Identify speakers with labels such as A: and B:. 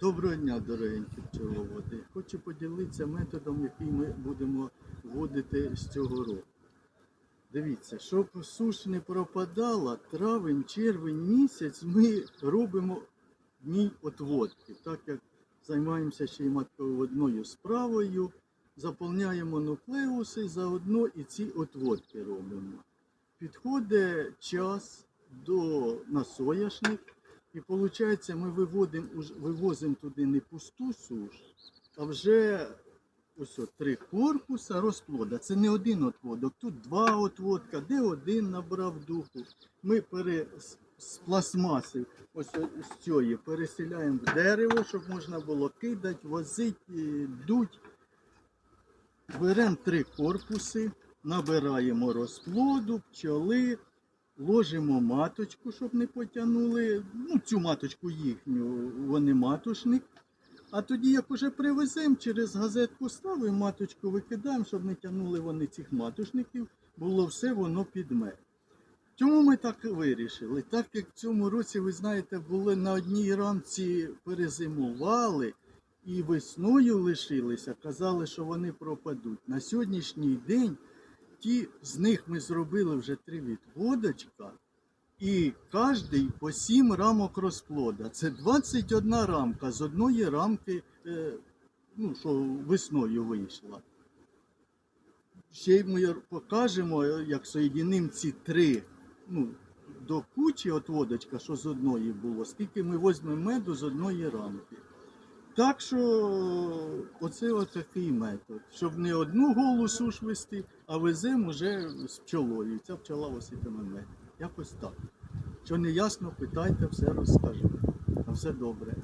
A: Доброго дня, дорогенькі пчеловоди. Хочу поділитися методом, який ми будемо вводити з цього року. Дивіться, щоб суш не пропадала, травень, червень місяць ми робимо дні отводки. Так як займаємося ще й матководною справою, заповняємо нуклеуси, заодно і ці отводки робимо. Підходить час до на соняшник, і виходить, ми виводимо, вивозимо туди не пусту суш, а вже ось от три корпуса розплода. Це не один отводок, тут два отводка, де один набрав духу. Ми пере, з, пластмаси, ось з цієї переселяємо в дерево, щоб можна було кидати, возити, дуть. Беремо три корпуси, набираємо розплоду, пчоли, ложимо маточку, щоб не потягнули. Ну, цю маточку їхню, вони матушник. А тоді, як уже привеземо, через газетку ставимо, маточку викидаємо, щоб не тягнули вони цих матушників, було все воно під мед. Чому ми так вирішили? Так як в цьому році, ви знаєте, були на одній рамці перезимували і весною лишилися, казали, що вони пропадуть. На сьогоднішній день ті з них ми зробили вже три відводочка, і кожний по сім рамок розплода. Це 21 рамка з одної рамки, е, ну, що весною вийшла. Ще ми покажемо, як соєдинимо ці три ну, до кучі отводочка, що з одної було, скільки ми візьмемо меду з одної рамки. Так що оце отакий метод. Щоб не одну голу суш вести, а веземо вже з пчолою. Ця пчола оситиме мене. Якось так. Що не ясно, питайте, все розкажу. А все добре.